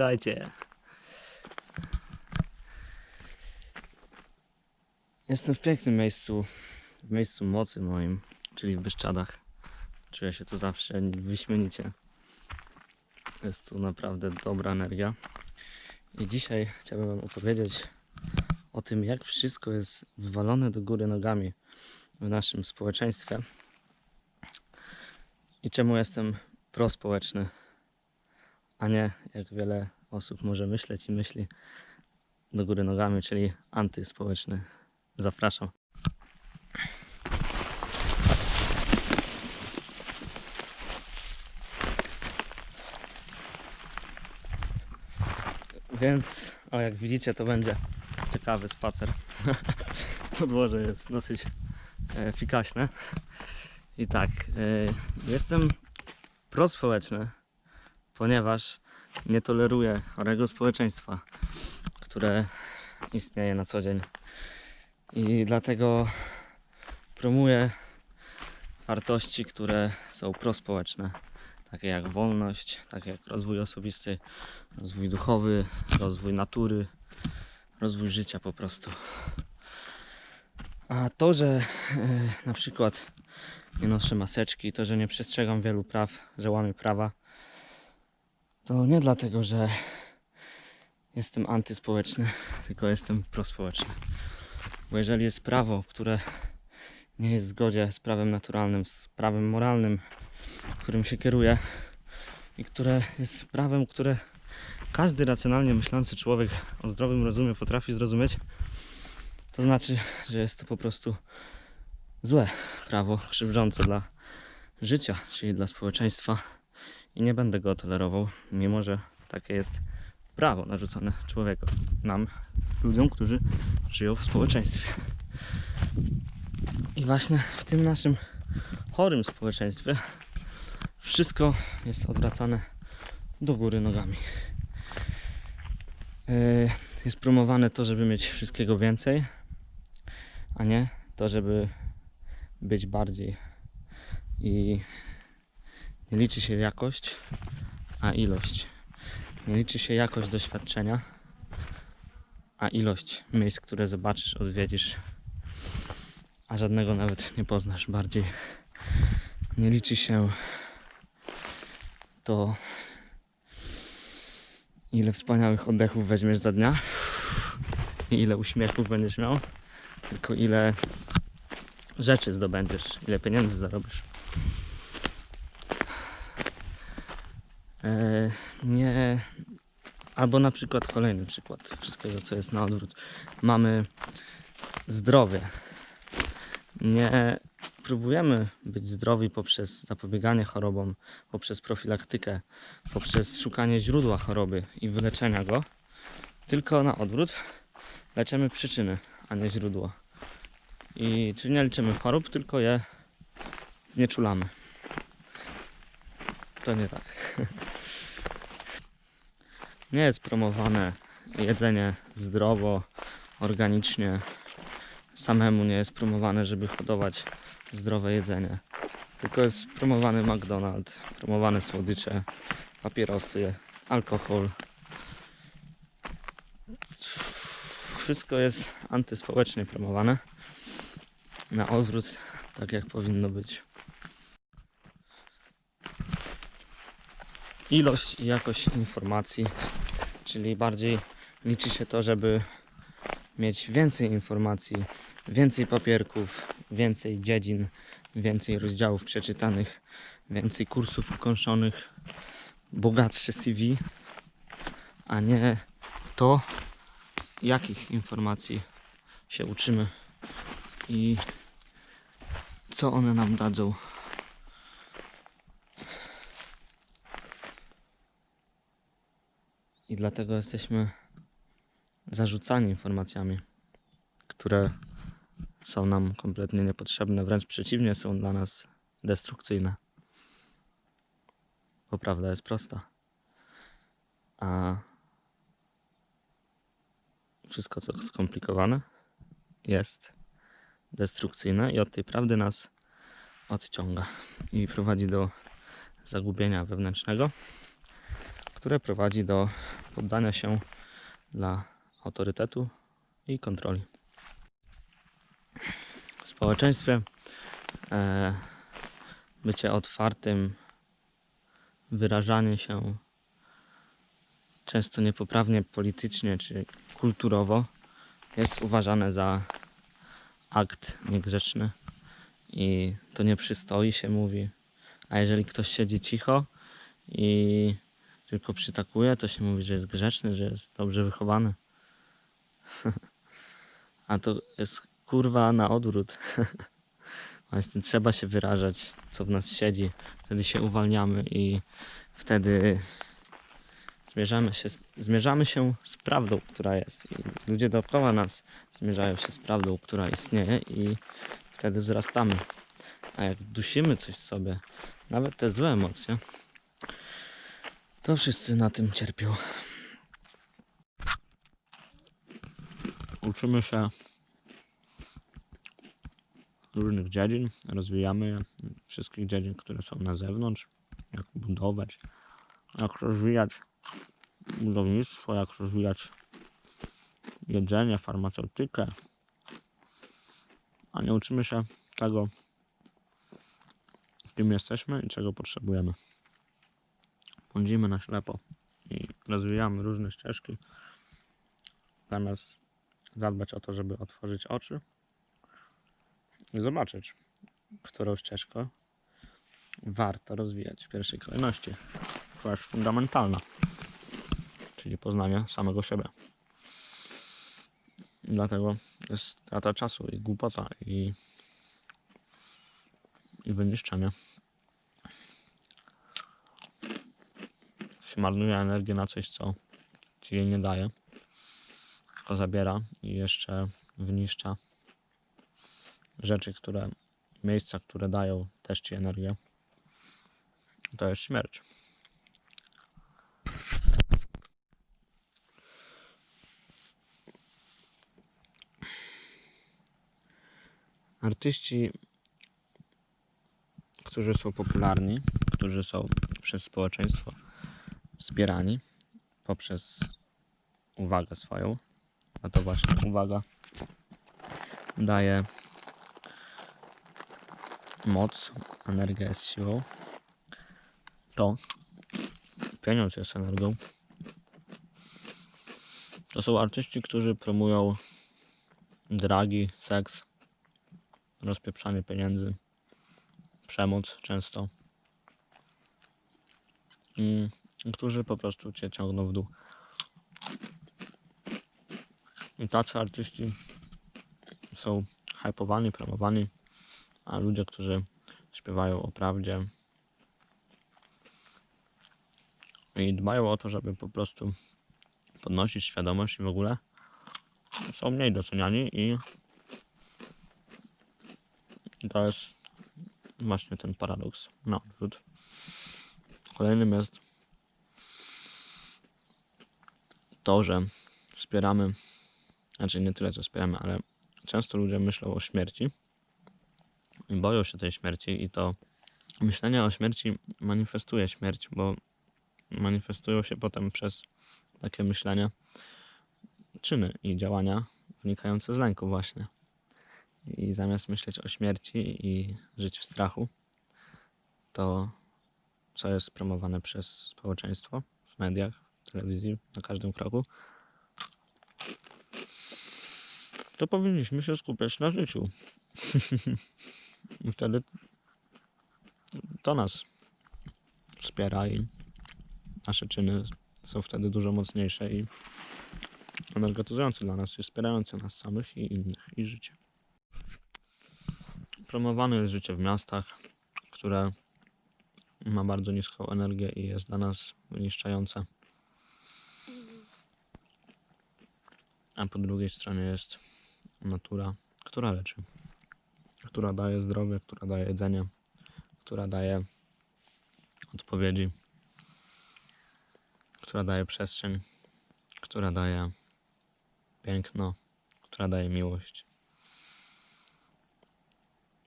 Witajcie. Jestem w pięknym miejscu, w miejscu mocy moim, czyli w Byszczadach. Czuję się tu zawsze wyśmienicie. Jest tu naprawdę dobra energia. I dzisiaj chciałbym Wam opowiedzieć o tym, jak wszystko jest wywalone do góry nogami w naszym społeczeństwie i czemu jestem prospołeczny, a nie jak wiele osób może myśleć i myśli do góry nogami, czyli antyspołeczny. Zapraszam. Więc, o jak widzicie, to będzie ciekawy spacer. Podłoże jest dosyć e, fikaśne. I tak, e, jestem prospołeczny, ponieważ nie toleruję chorego społeczeństwa, które istnieje na co dzień. I dlatego promuję wartości, które są prospołeczne, takie jak wolność, takie jak rozwój osobisty, rozwój duchowy, rozwój natury, rozwój życia po prostu. A to, że e, na przykład nie noszę maseczki, to, że nie przestrzegam wielu praw, że łamię prawa, to nie dlatego, że jestem antyspołeczny, tylko jestem prospołeczny. Bo jeżeli jest prawo, które nie jest w zgodzie z prawem naturalnym, z prawem moralnym, którym się kieruję i które jest prawem, które każdy racjonalnie myślący człowiek o zdrowym rozumie potrafi zrozumieć, to znaczy, że jest to po prostu złe prawo, krzywdzące dla życia, czyli dla społeczeństwa i nie będę go tolerował, mimo że takie jest prawo narzucone człowiekowi, nam, ludziom, którzy żyją w społeczeństwie. I właśnie w tym naszym chorym społeczeństwie wszystko jest odwracane do góry nogami. Yy, Jest promowane to, żeby mieć wszystkiego więcej, a nie to, żeby być bardziej. I nie liczy się jakość, a ilość. Nie liczy się jakość doświadczenia, a ilość miejsc, które zobaczysz, odwiedzisz, a żadnego nawet nie poznasz bardziej. Nie liczy się to, ile wspaniałych oddechów weźmiesz za dnia i ile uśmiechów będziesz miał, tylko ile rzeczy zdobędziesz, ile pieniędzy zarobisz. Nie. Albo na przykład kolejny przykład wszystkiego, co jest na odwrót. Mamy zdrowie. Nie próbujemy być zdrowi poprzez zapobieganie chorobom, poprzez profilaktykę, poprzez szukanie źródła choroby i wyleczenia go, tylko na odwrót leczymy przyczyny, a nie źródła. I czyli nie leczymy chorób, tylko je znieczulamy. To nie tak. Nie jest promowane jedzenie zdrowo, organicznie. Samemu nie jest promowane, żeby hodować zdrowe jedzenie. Tylko jest promowany McDonald's, promowane słodycze, papierosy, alkohol. Wszystko jest antyspołecznie promowane. Na odwrót, tak jak powinno być. ilość i jakość informacji, czyli bardziej liczy się to, żeby mieć więcej informacji, więcej papierków, więcej dziedzin, więcej rozdziałów przeczytanych, więcej kursów ukończonych, bogatsze CV, a nie to, jakich informacji się uczymy i co one nam dadzą. I dlatego jesteśmy zarzucani informacjami, które są nam kompletnie niepotrzebne, wręcz przeciwnie, są dla nas destrukcyjne. Bo prawda jest prosta. A wszystko, co skomplikowane, jest destrukcyjne i od tej prawdy nas odciąga i prowadzi do zagubienia wewnętrznego, które prowadzi do poddania się dla autorytetu i kontroli. W społeczeństwie e, bycie otwartym, wyrażanie się często niepoprawnie politycznie czy kulturowo jest uważane za akt niegrzeczny i to nie przystoi się mówi. A jeżeli ktoś siedzi cicho i tylko przytakuje, to się mówi, że jest grzeczny, że jest dobrze wychowany. A to jest kurwa na odwrót. Właśnie trzeba się wyrażać, co w nas siedzi. Wtedy się uwalniamy i wtedy zmierzamy się, zmierzamy się z prawdą, która jest. I ludzie dookoła nas zmierzają się z prawdą, która istnieje i wtedy wzrastamy. A jak dusimy coś w sobie, nawet te złe emocje, to wszyscy na tym cierpią. Uczymy się różnych dziedzin, rozwijamy je, wszystkich dziedzin, które są na zewnątrz, jak budować, jak rozwijać budownictwo, jak rozwijać jedzenie, farmaceutykę, a nie uczymy się tego, kim jesteśmy i czego potrzebujemy. Błądzimy na ślepo i rozwijamy różne ścieżki, zamiast zadbać o to, żeby otworzyć oczy i zobaczyć, którą ścieżkę warto rozwijać w pierwszej kolejności, która jest fundamentalna, czyli poznanie samego siebie. Dlatego jest strata czasu i głupota i, i wyniszczenie. Marnuje energię na coś, co ci jej nie daje, tylko zabiera i jeszcze wyniszcza rzeczy, które, miejsca, które dają też ci energię. To jest śmierć. Artyści, którzy są popularni, którzy są przez społeczeństwo wspierani poprzez uwagę swoją, a to właśnie uwaga daje moc, energia jest siłą, to pieniądz jest energią. To są artyści, którzy promują dragi, seks, rozpieprzanie pieniędzy, przemoc często. Którzy po prostu cię ciągną w dół. I tacy artyści są hypowani, promowani, a ludzie, którzy śpiewają o prawdzie i dbają o to, żeby po prostu podnosić świadomość i w ogóle są mniej doceniani i to jest właśnie ten paradoks na odwrót. Kolejnym jest to, że wspieramy, znaczy nie tyle co wspieramy, ale często ludzie myślą o śmierci i boją się tej śmierci i to myślenie o śmierci manifestuje śmierć, bo manifestują się potem przez takie myślenie czyny i działania wynikające z lęku właśnie. I zamiast myśleć o śmierci i żyć w strachu, to co jest promowane przez społeczeństwo w mediach, telewizji, na każdym kroku, to powinniśmy się skupiać na życiu. Wtedy to nas wspiera i nasze czyny są wtedy dużo mocniejsze i energetyzujące dla nas i wspierające nas samych i innych i życie. Promowane jest życie w miastach, które ma bardzo niską energię i jest dla nas wyniszczające. A po drugiej stronie jest natura, która leczy, która daje zdrowie, która daje jedzenie, która daje odpowiedzi, która daje przestrzeń, która daje piękno, która daje miłość,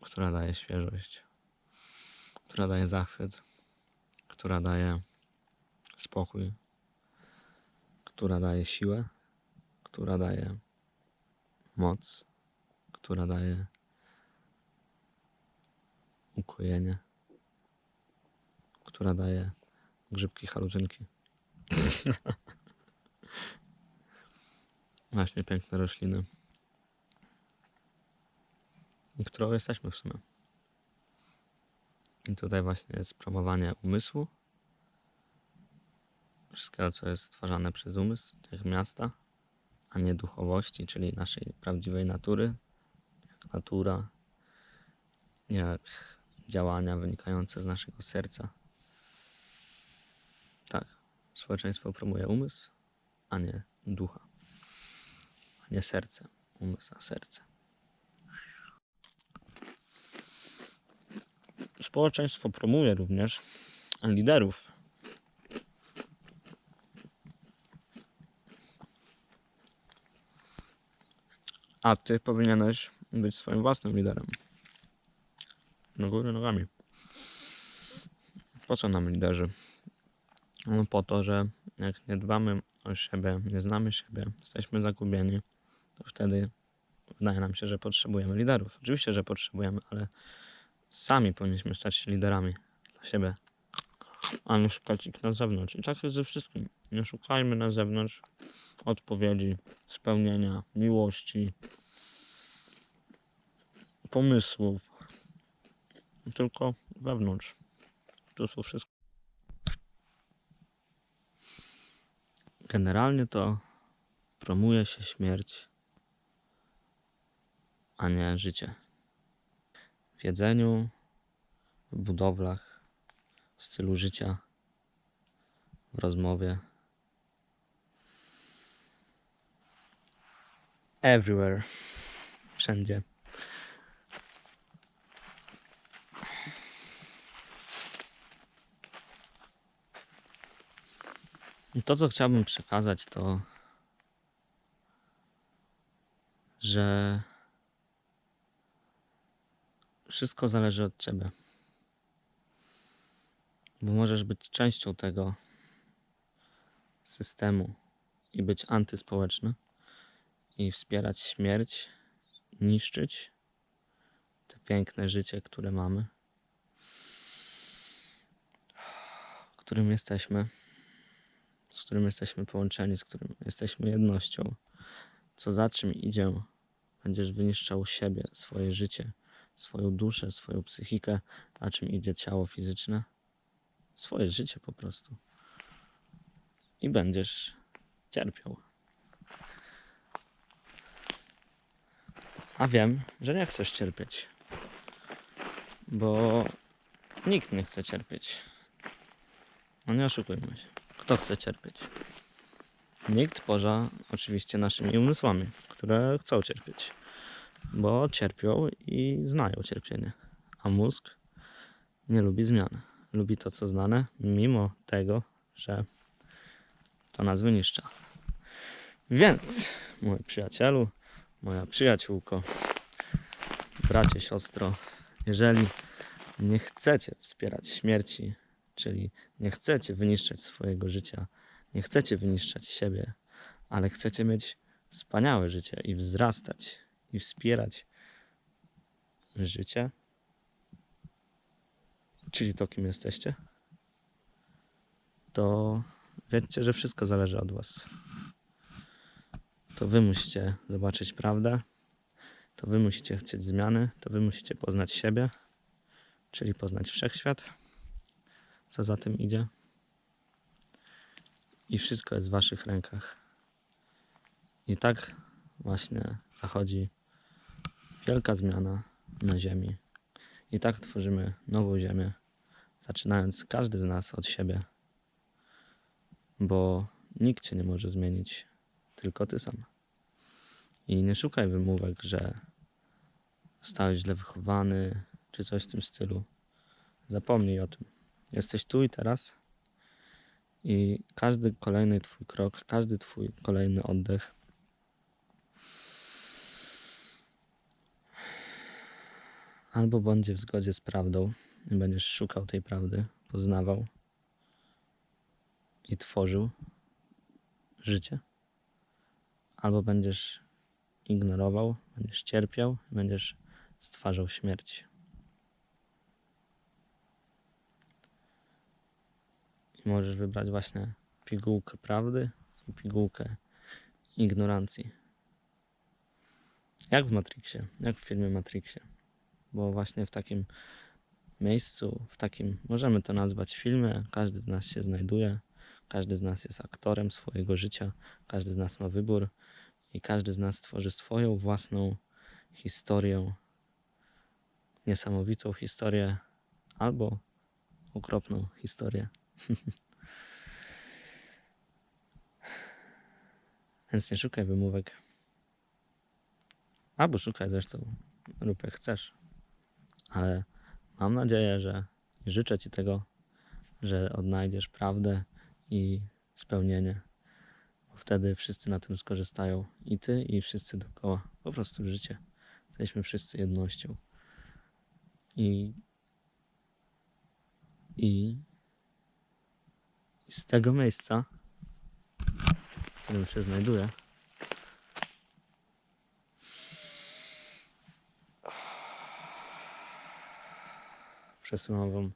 która daje świeżość, która daje zachwyt, która daje spokój, która daje siłę, która daje moc, która daje ukojenie, która daje grzybki halużynki. Właśnie piękne rośliny. I którą jesteśmy w sumie. I tutaj właśnie jest promowanie umysłu. Wszystkiego, co jest stwarzane przez umysł, jak miasta, a nie duchowości, czyli naszej prawdziwej natury, jak natura, jak działania wynikające z naszego serca. Tak, społeczeństwo promuje umysł, a nie ducha, a nie serce. Umysł, a serce. Społeczeństwo promuje również liderów. A ty powinieneś być swoim własnym liderem. Do góry nogami. Po co nam liderzy? No po to, że jak nie dbamy o siebie, nie znamy siebie, jesteśmy zagubieni, to wtedy wydaje nam się, że potrzebujemy liderów. Oczywiście, że potrzebujemy, ale sami powinniśmy stać się liderami dla siebie, a nie szukać ich na zewnątrz. I tak jest ze wszystkim. Nie szukajmy na zewnątrz odpowiedzi, spełnienia, miłości, pomysłów, tylko wewnątrz. To są wszystko. Generalnie to promuje się śmierć, a nie życie w jedzeniu, w budowlach, w stylu życia, w rozmowie. Everywhere. Wszędzie. I To, co chciałbym przekazać, to, że wszystko zależy od ciebie. Bo możesz być częścią tego systemu i być antyspołeczny i wspierać śmierć, niszczyć te piękne życie, które mamy, w którym jesteśmy, z którym jesteśmy połączeni, z którym jesteśmy jednością. Co za czym idzie, będziesz wyniszczał siebie, swoje życie swoją duszę, swoją psychikę, a czym idzie ciało fizyczne, swoje życie po prostu. I będziesz cierpiał. A wiem, że nie chcesz cierpieć, bo nikt nie chce cierpieć. No nie oszukujmy się. Kto chce cierpieć? Nikt poza oczywiście naszymi umysłami, które chcą cierpieć bo cierpią i znają cierpienie. A mózg nie lubi zmian. Lubi to, co znane, mimo tego, że to nas wyniszcza. Więc, mój przyjacielu, moja przyjaciółko, bracie, siostro, jeżeli nie chcecie wspierać śmierci, czyli nie chcecie wyniszczać swojego życia, nie chcecie wyniszczać siebie, ale chcecie mieć wspaniałe życie i wzrastać i wspierać życie, czyli to, kim jesteście, to wiedzcie, że wszystko zależy od Was. To Wy musicie zobaczyć prawdę, to Wy musicie chcieć zmiany, to Wy musicie poznać siebie, czyli poznać wszechświat, co za tym idzie. I wszystko jest w Waszych rękach. I tak właśnie zachodzi wielka zmiana na Ziemi. I tak tworzymy nową Ziemię, zaczynając każdy z nas od siebie, bo nikt cię nie może zmienić, tylko ty sam. I nie szukaj wymówek, że zostałeś źle wychowany, czy coś w tym stylu. Zapomnij o tym. Jesteś tu i teraz. I każdy kolejny Twój krok, każdy Twój kolejny oddech albo będzie w zgodzie z prawdą i będziesz szukał tej prawdy, poznawał i tworzył życie, albo będziesz ignorował, będziesz cierpiał, będziesz stwarzał śmierć. I możesz wybrać właśnie pigułkę prawdy i pigułkę ignorancji. Jak w Matrixie, jak w filmie Matrixie. Bo właśnie w takim miejscu, w takim, możemy to nazwać filmie, każdy z nas się znajduje, każdy z nas jest aktorem swojego życia, każdy z nas ma wybór i każdy z nas tworzy swoją własną historię, niesamowitą historię albo okropną historię. Więc nie szukaj wymówek. Albo szukaj zresztą, rób jak chcesz. Ale mam nadzieję, że życzę Ci tego, że odnajdziesz prawdę i spełnienie. Wtedy wszyscy na tym skorzystają. I Ty, i wszyscy dookoła. Po prostu życie. Jesteśmy wszyscy jednością. I, i, i z tego miejsca, w którym się znajduję, przesyłam Wam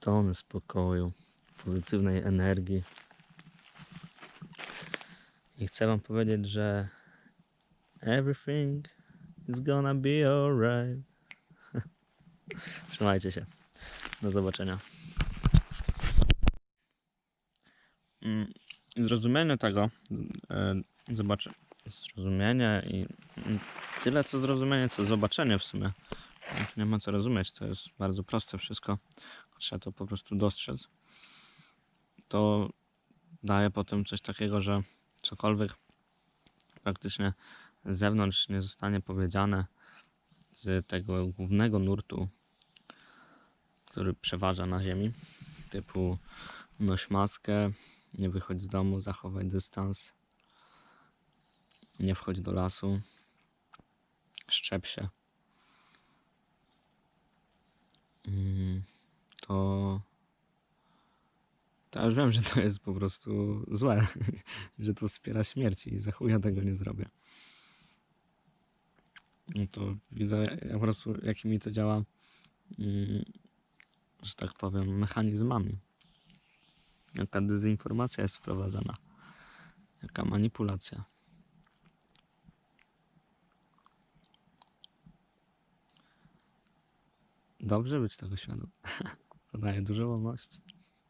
tony spokoju, pozytywnej energii. I chcę Wam powiedzieć, że everything is gonna be alright. Trzymajcie się. Do zobaczenia. Mm, Zrozumienie tego, e, zobaczę, zrozumienie i mm, tyle co zrozumienie, co zobaczenie w sumie. Nie ma co rozumieć, to jest bardzo proste wszystko. Trzeba to po prostu dostrzec. To daje potem coś takiego, że cokolwiek praktycznie z zewnątrz nie zostanie powiedziane z tego głównego nurtu, który przeważa na ziemi, typu noś maskę, nie wychodź z domu, zachowaj dystans, nie wchodź do lasu, szczep się. Mm, to to ja już wiem, że to jest po prostu złe, że to wspiera śmierć i za chuja tego nie zrobię. No to widzę ja po prostu jakimi to działa, mm, że tak powiem, mechanizmami. Jaka dezinformacja jest wprowadzana, jaka manipulacja. Dobrze być tego świadom. To daje dużo wolności.